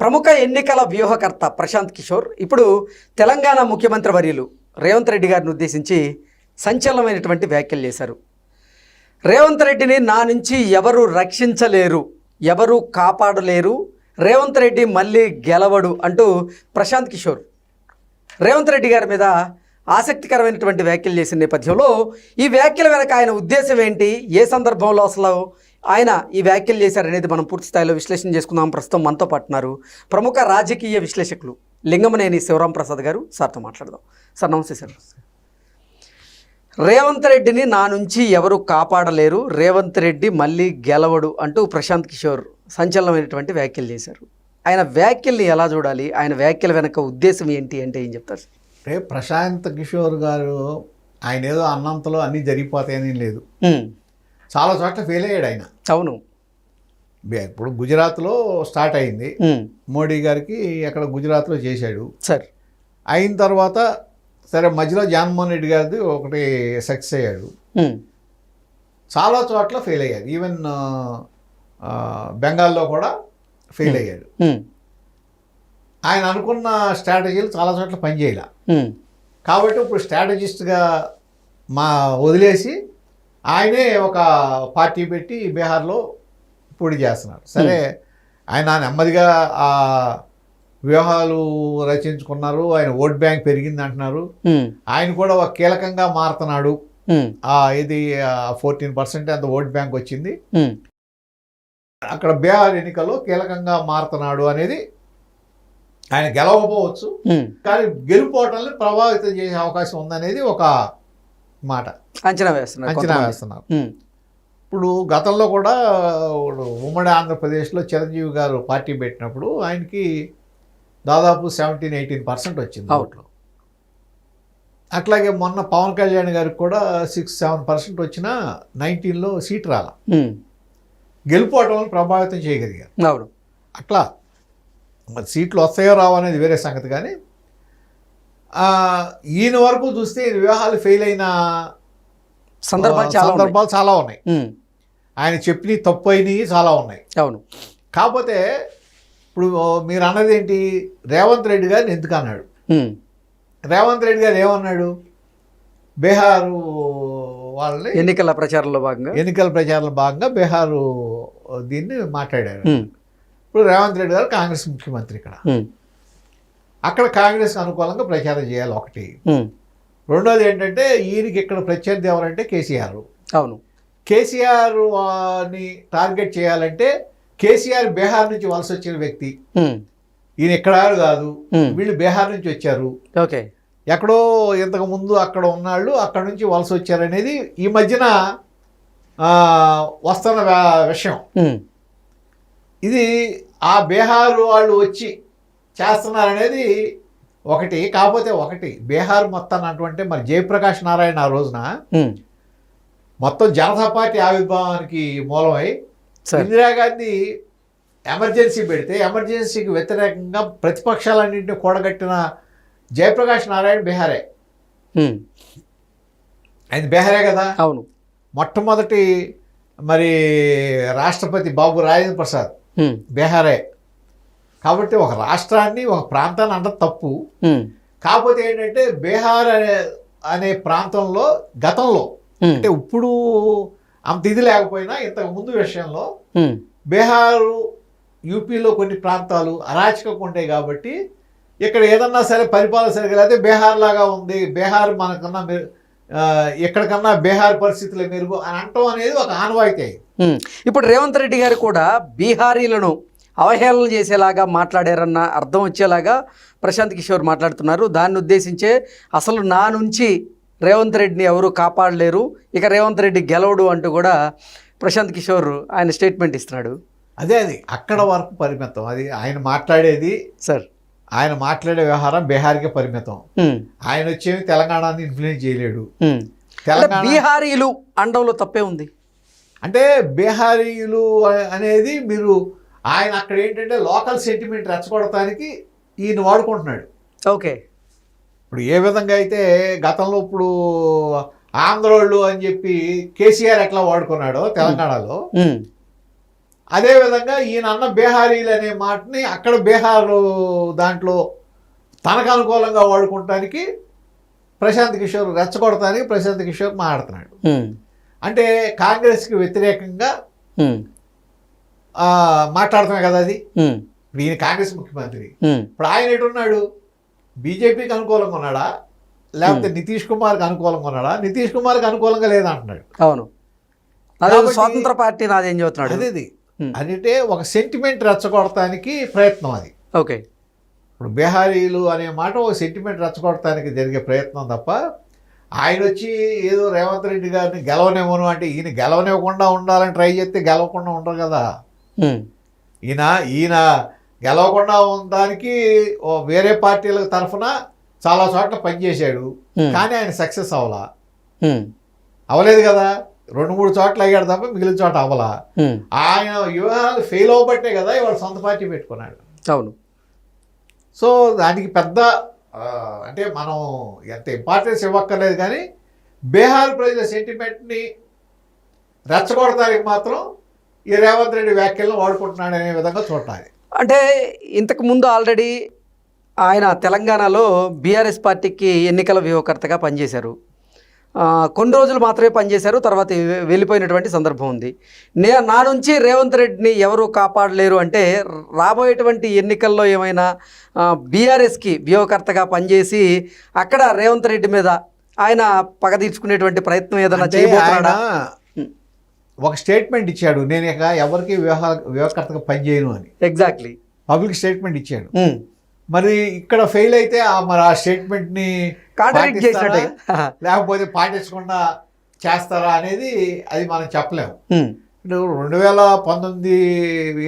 ప్రముఖ ఎన్నికల వ్యూహకర్త ప్రశాంత్ కిషోర్ ఇప్పుడు తెలంగాణ ముఖ్యమంత్రి వర్యులు రేవంత్ రెడ్డి గారిని ఉద్దేశించి సంచలనమైనటువంటి వ్యాఖ్యలు చేశారు. రేవంత్ రెడ్డిని నా నుంచి ఎవరు రక్షించలేరు ఎవరు కాపాడలేరు రేవంత్ రెడ్డి మళ్ళీ గెలవడు అంటూ ప్రశాంత్ కిషోర్ రేవంత్ రెడ్డి గారి మీద ఆసక్తికరమైనటువంటి వ్యాఖ్యలు చేసిన నేపథ్యంలో ఈ వ్యాఖ్యల వెనక ఆయన ఉద్దేశం ఏంటి ఏ సందర్భంలో అసలు ఆయన ఈ వ్యాఖ్యలు చేశారనేది మనం పూర్తి స్థాయిలో విశ్లేషణ చేసుకుందాం. ప్రస్తుతం మనతో పాటున్నారు ప్రముఖ రాజకీయ విశ్లేషకులు లింగమనేని శివరాం ప్రసాద్ గారు. సార్తో మాట్లాడదాం. సార్ నమస్తే సార్. రేవంత్ రెడ్డిని నా నుంచి ఎవరు కాపాడలేరు. రేవంత్ రెడ్డి మళ్ళీ గెలవడు అంటూ ప్రశాంత్ కిషోర్ సంచలనమైనటువంటి వ్యాఖ్యలు చేశారు. ఆయన వ్యాఖ్యల్ని ఎలా చూడాలి? ఆయన వ్యాఖ్యల వెనక ఉద్దేశం ఏంటి అంటే ఏం చెప్తారు? సార్ అంటే ప్రశాంత్ కిషోర్ గారు ఆయన ఏదో అన్నంతలో అన్నీ జరిగిపోతాయని లేదు. చాలా చోట్ల ఫెయిల్ అయ్యాడు ఆయన. అవును. ఇప్పుడు గుజరాత్లో స్టార్ట్ అయింది. మోడీ గారికి అక్కడ గుజరాత్లో చేశాడు. సార్. అయిన తర్వాత సరే మధ్యలో జగన్మోహన్ రెడ్డి గారిది ఒకటి సక్సెస్ అయ్యాడు. చాలా చోట్ల ఫెయిల్ అయ్యాడు. ఈవెన్ బెంగాల్లో కూడా ఫెయిల్ అయ్యాడు. ఆయన అనుకున్న స్ట్రాటజీలు చాలా చోట్ల పనిచేయాల. కాబట్టి ఇప్పుడు స్ట్రాటజిస్ట్గా మా వదిలేసి ఆయనే ఒక పార్టీ పెట్టి బీహార్లో పోటీ చేస్తున్నారు సరే ఆయన నెమ్మదిగా ఆ వ్యూహాలు రచించుకున్నారు ఆయన ఓట్ బ్యాంక్ పెరిగింది అంటున్నారు. ఆయన కూడా ఒక కీలకంగా మారుతున్నాడు. ఆ ఇది ఫోర్టీన్ పర్సెంట్ అంత ఓట్ బ్యాంక్ వచ్చింది. అక్కడ బీహార్ ఎన్నికల్లో కీలకంగా మారుతున్నాడు అనేది ఆయన గెలవకపోవచ్చు. కానీ గెలుపోవటాన్ని ప్రభావితం చేసే అవకాశం ఉందనేది ఒక మాట. అంచనా వేస్తున్నారు అంచనా. వేస్తున్నారు. ఇప్పుడు గతంలో కూడా ఉమ్మడి ఆంధ్రప్రదేశ్లో చిరంజీవి గారు పార్టీ పెట్టినప్పుడు ఆయనకి దాదాపు సెవెంటీన్ ఎయిటీన్ పర్సెంట్ వచ్చింది. ఓట్లు. అట్లాగే మొన్న పవన్ కళ్యాణ్ గారికి కూడా సిక్స్ సెవెన్ పర్సెంట్ వచ్చినా నైన్టీన్లో సీట్ రాల. గెలుపోవటం ప్రభావితం చేయగలిగారు. అట్లా మరి సీట్లు వస్తాయో రావో అనేది వేరే సంగతి కానీ ఈయన వరకు చూస్తే ఈయన వివాహాలు ఫెయిల్ అయిన సందర్భాలు ఆ, చాలా ఉన్నాయి. సందర్భాలు చాలా ఉన్నాయి. ఆయన చెప్పినవి తప్పు అయినవి చాలా ఉన్నాయి. అవును. కాకపోతే ఇప్పుడు మీరు అన్నది ఏంటి? రేవంత్ రెడ్డి గారిని ఎందుకు అన్నాడు? రేవంత్ రెడ్డి గారు ఏమన్నాడు? బీహారు వాళ్ళని ఎన్నికల ప్రచారంలో భాగంగా? ఎన్నికల ప్రచారంలో భాగంగా బీహారు దీన్ని మాట్లాడారు. ఇప్పుడు రేవంత్ రెడ్డి గారు కాంగ్రెస్ ముఖ్యమంత్రి ఇక్కడ. అక్కడ కాంగ్రెస్ అనుకూలంగా ప్రచారం చేయాలి ఒకటి. రెండోది ఏంటంటే ఈయనకి ఇక్కడ ప్రత్యర్థి ఎవరంటే కేసీఆర్. అవును. కేసీఆర్ని టార్గెట్ చేయాలంటే కేసీఆర్ బీహార్ నుంచి వలస వచ్చిన వ్యక్తి. ఈయన ఇక్కడ కాదు. వీళ్ళు బీహార్ నుంచి వచ్చారు. ఓకే. ఎక్కడో ఇంతకు ముందు అక్కడ ఉన్నాళ్ళు అక్కడ నుంచి వలస వచ్చారనేది ఈ మధ్యన వస్తున్న విషయం. ఇది ఆ బీహార్ వాళ్ళు వచ్చి చేస్తున్నారనేది ఒకటి కాకపోతే ఒకటి. బీహార్ మొత్తం అటువంటి మరి జయప్రకాష్ నారాయణ ఆ రోజున మొత్తం జనతా పార్టీ ఆవిర్భావానికి మూలమై ఇందిరాగాంధీ ఎమర్జెన్సీ పెడితే ఎమర్జెన్సీకి వ్యతిరేకంగా ప్రతిపక్షాలన్నింటినీ కూడగట్టిన జయప్రకాష్ నారాయణ బీహారే. ఆయన బీహారే కదా? అవును. మొట్టమొదటి మరి రాష్ట్రపతి బాబు రాజేంద్ర ప్రసాద్ బీహారే. కాబట్టి ఒక రాష్ట్రాన్ని ఒక ప్రాంతాన్ని అంటే తప్పు. కాకపోతే ఏంటంటే బీహార్ అనే అనే ప్రాంతంలో గతంలో అంటే ఇప్పుడు అంత ఇది లేకపోయినా ఇంతకు ముందు విషయంలో బీహారు యూపీలో కొన్ని ప్రాంతాలు అరాచకంగా ఉంటాయి కాబట్టి ఇక్కడ ఏదన్నా సరే పరిపాలన సరిగా లేకపోతే బీహార్ లాగా ఉంది బీహార్ మనకన్నా ఎక్కడికన్నా బీహార్ పరిస్థితులు మెరుగు అని అంటాం అనేది ఒక ఆనవాయితీ. ఇప్పుడు రేవంత్ రెడ్డి గారు కూడా బీహారీలను అవహేళన చేసేలాగా మాట్లాడారన్న అర్థం వచ్చేలాగా ప్రశాంత్ కిషోర్ మాట్లాడుతున్నారు. దాన్ని ఉద్దేశించే అసలు నా నుంచి రేవంత్ రెడ్డిని ఎవరు కాపాడలేరు ఇక రేవంత్ రెడ్డి గెలవడు అంటూ కూడా ప్రశాంత్ కిషోర్ ఆయన స్టేట్మెంట్ ఇస్తున్నాడు. అదే అది అక్కడ వరకు పరిమితం. అది ఆయన మాట్లాడేది సార్. ఆయన మాట్లాడే వ్యవహారం బీహార్కే పరిమితం. ఆయన వచ్చేవి తెలంగాణని ఇన్ఫ్లుయెన్స్ చేయలేడు. తెలంగాణ బీహారీలు అండంలో తప్పే ఉంది. అంటే బీహారీలు అనేది మీరు ఆయన అక్కడ ఏంటంటే లోకల్ సెంటిమెంట్ రెచ్చగొడటానికి ఈయన వాడుకుంటున్నాడు. ఓకే. ఇప్పుడు ఏ విధంగా అయితే గతంలో ఇప్పుడు ఆంధ్రోళ్ళు అని చెప్పి కేసీఆర్ ఎట్లా వాడుకున్నాడో తెలంగాణలో అదేవిధంగా ఈయన అన్న బీహారీలు అనే మాటని అక్కడ బీహారు దాంట్లో తనకు అనుకూలంగా వాడుకోవటానికి ప్రశాంత్ కిషోర్ రెచ్చగొడటానికి ప్రశాంత్ కిషోర్ మాట్లాడుతున్నాడు. అంటే కాంగ్రెస్కి వ్యతిరేకంగా మాట్లాడుతున్నాయి కదా అది. ఇప్పుడు ఈయన కాంగ్రెస్ ముఖ్యమంత్రి. ఇప్పుడు ఆయన ఎటున్నాడు? బీజేపీకి అనుకూలంగా ఉన్నాడా? లేకపోతే నితీష్ కుమార్కి అనుకూలంగా ఉన్నాడా? నితీష్ కుమార్కి అనుకూలంగా లేదంటున్నాడు. అవును. స్వాతంత్ర పార్టీ నాదేం చెబుతున్నాడు? అదేది. అంటే ఒక సెంటిమెంట్ రెచ్చగొడటానికి ప్రయత్నం అది. ఓకే. ఇప్పుడు బీహారీలు అనే మాట ఒక సెంటిమెంట్ రెచ్చగొడటానికి జరిగే ప్రయత్నం తప్ప ఆయన వచ్చి ఏదో రేవంత్ రెడ్డి గారిని గెలవనివ్వను అంటే ఈయన గెలవనివ్వకుండా ఉండాలని ట్రై చేస్తే గెలవకుండా ఉండరు కదా. ఈయన ఈయన గెలవకుండా ఉండడానికి వేరే పార్టీల తరఫున చాలా చోట్ల పనిచేశాడు. కానీ ఆయన సక్సెస్ అవ్వలా. ఉమ్, అవ్వలేదు కదా. రెండు మూడు చోట్ల అయ్యాడు తప్ప మిగిలిన చోట అవ్వలా. ఆయన వ్యూహాలు ఫెయిల్ అవ్వబట్టే కదా ఇవాళ సొంత పార్టీ పెట్టుకున్నాడు. అవును. సో దానికి పెద్ద అంటే మనం ఎంత ఇంపార్టెన్స్ ఇవ్వక్కర్లేదు కానీ బీహార్ ప్రజల సెంటిమెంట్ని రెచ్చగొడటానికి మాత్రం ఈ రేవంత్ రెడ్డి వ్యాఖ్యలను వాడుకుంటున్నాడు అనే విధంగా చూడాలి. అంటే ఇంతకు ముందు ఆల్రెడీ ఆయన తెలంగాణలో బీఆర్ఎస్ పార్టీకి ఎన్నికల వ్యూహకర్తగా పనిచేశారు. కొన్ని రోజులు మాత్రమే పనిచేశారు తర్వాత వెళ్ళిపోయినటువంటి సందర్భం ఉంది. నే నా నుంచి రేవంత్ రెడ్డిని ఎవరు కాపాడలేరు అంటే రాబోయేటువంటి ఎన్నికల్లో ఏమైనా బీఆర్ఎస్కి వ్యూహకర్తగా పనిచేసి అక్కడ రేవంత్ రెడ్డి మీద ఆయన పగ తీర్చుకునేటువంటి ప్రయత్నం ఏదైనా చేయబోతున్నాడా? ఒక స్టేట్మెంట్ ఇచ్చాడు నేను ఇక ఎవరికి వ్యవహార వ్యవకర్తగా పనిచేయను అని. ఎగ్జాక్ట్లీ పబ్లిక్ స్టేట్మెంట్ ఇచ్చాడు. మరి ఇక్కడ ఫెయిల్ అయితే ఆ మరి ఆ స్టేట్మెంట్ని లేకపోతే పాటించకుండా చేస్తారా అనేది అది మనం చెప్పలేము. ఇప్పుడు రెండు వేల పంతొమ్మిది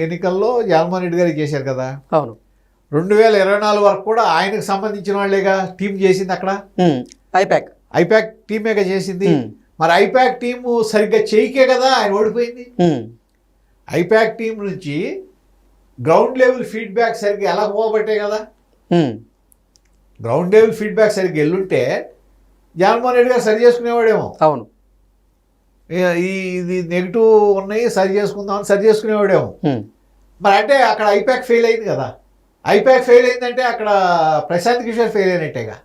ఎన్నికల్లో జగన్మోహన్ రెడ్డి గారికి చేశారు కదా. అవును. రెండు వేల ఇరవై నాలుగు వరకు కూడా ఆయనకు సంబంధించిన వాళ్ళేగా? టీం చేసింది అక్కడ? ఐపాక్ ఐపాక్ టీమేగా చేసింది? ఉమ్, మరి ఐపాక్ టీము సరిగ్గా చేయకే కదా ఆయన ఓడిపోయింది. ఐపాక్ టీం నుంచి గ్రౌండ్ లెవెల్ ఫీడ్బ్యాక్ సరిగ్గా ఎలా పోబట్టే కదా? గ్రౌండ్ లెవెల్ ఫీడ్బ్యాక్ సరిగ్గా వెళ్ళుంటే జగన్మోహన్ రెడ్డి గారు సరి చేసుకునేవాడేమో. అవును. ఇది నెగిటివ్ ఉన్నాయి సరి చేసుకుందామని సరి చేసుకునేవాడేమో. మరి అంటే అక్కడ ఐపాక్ ఫెయిల్ అయింది కదా. ఐపాక్ ఫెయిల్ అయిందంటే అక్కడ ప్రశాంత్ కిషోర్ ఫెయిల్ అయినట్టేగా.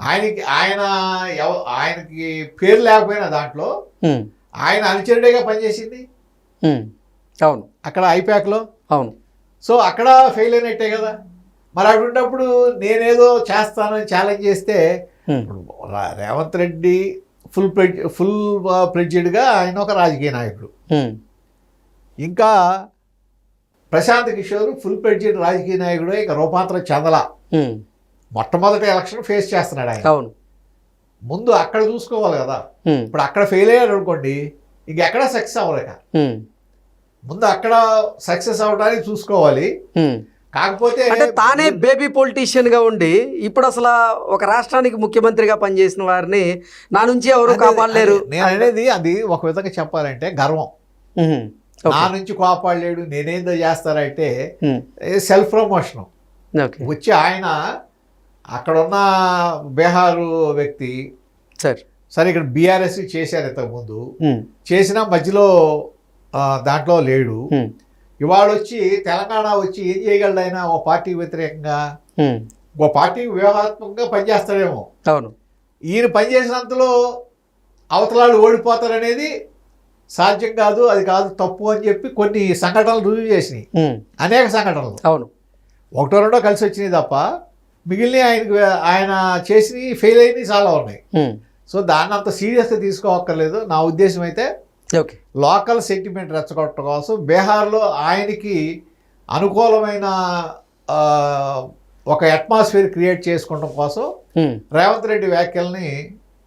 ఆయనకి ఆయన ఆయనకి పేరు లేకపోయినా దాంట్లో ఆయన అనుచరుడేగా పనిచేసింది. అవును. అక్కడ ఐపాక్లో? అవును. సో అక్కడ ఫెయిల్ అయినట్టే కదా. మరి అటువంటిప్పుడు నేనేదో చేస్తానని ఛాలెంజ్ చేస్తే Revanth Reddy full fledged full ప్రెడ్జెడ్గా ఆయన ఒక రాజకీయ నాయకుడు. ఇంకా ప్రశాంత్ కిషోర్ ఫుల్ ప్రెడ్జెడ్ రాజకీయ నాయకుడు ఇక రూపాంతరం చెందల. మొట్టమొదటి ఎలక్షన్ ఫేస్ చేస్తున్నాడు ఆయన. అవును. ముందు అక్కడ చూసుకోవాలి కదా. ఇప్పుడు అక్కడ ఫెయిల్ అయ్యాడు అనుకోండి ఇంకెక్కడ సక్సెస్ అవ్వలేక. ముందు అక్కడ సక్సెస్ అవ్వడానికి చూసుకోవాలి. కాకపోతే అంటే తానే బేబీ పొలిటీషియన్గా ఉండి ఇప్పుడు అసలు ఒక రాష్ట్రానికి ముఖ్యమంత్రిగా పనిచేసిన వారిని నా నుంచి ఎవరు కాపాడలేరు? నేను అనేది అది ఒక విధంగా చెప్పాలంటే గర్వం. నా. నుంచి కాపాడలేడు నేనేందో చేస్తారంటే సెల్ఫ్ ప్రమోషన్ వచ్చి ఆయన అక్కడున్న బీహారు వ్యక్తి సరే. సరే ఇక్కడ బీఆర్ఎస్ చేశారు ఇంతకుముందు. ఉమ్, చేసిన మధ్యలో దాంట్లో లేడు. ఇవాళ వచ్చి తెలంగాణ వచ్చి ఏం చేయగలడు ఆయన ఓ పార్టీకి వ్యతిరేకంగా? ఓ పార్టీకి వ్యూహాత్మకంగా పనిచేస్తాడేమో. అవును. ఈయన పనిచేసినంతలో అవతలాడు ఓడిపోతారనేది సాధ్యం కాదు అది కాదు తప్పు అని చెప్పి కొన్ని సంఘటనలు రుజువు చేసినాయి. అనేక సంఘటనలు. అవును. ఒకటో రెండో కలిసి వచ్చినాయి తప్ప మిగిలిన ఆయనకు ఆయన చేసినవి ఫెయిల్ అయినవి చాలా ఉన్నాయి. సో దాన్ని అంత సీరియస్గా తీసుకోవక్కర్లేదు. నా ఉద్దేశం అయితే ఓకే లోకల్ సెంటిమెంట్ రెచ్చగొట్టడం కోసం బీహార్లో ఆయనకి అనుకూలమైన ఒక అట్మాస్ఫియర్ క్రియేట్ చేసుకోవడం కోసం ఉమ్, రేవంత్ రెడ్డి వ్యాఖ్యల్ని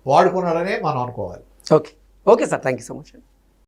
వాడుకున్నాడనే మనం అనుకోవాలి. Okay okay sir thank you so much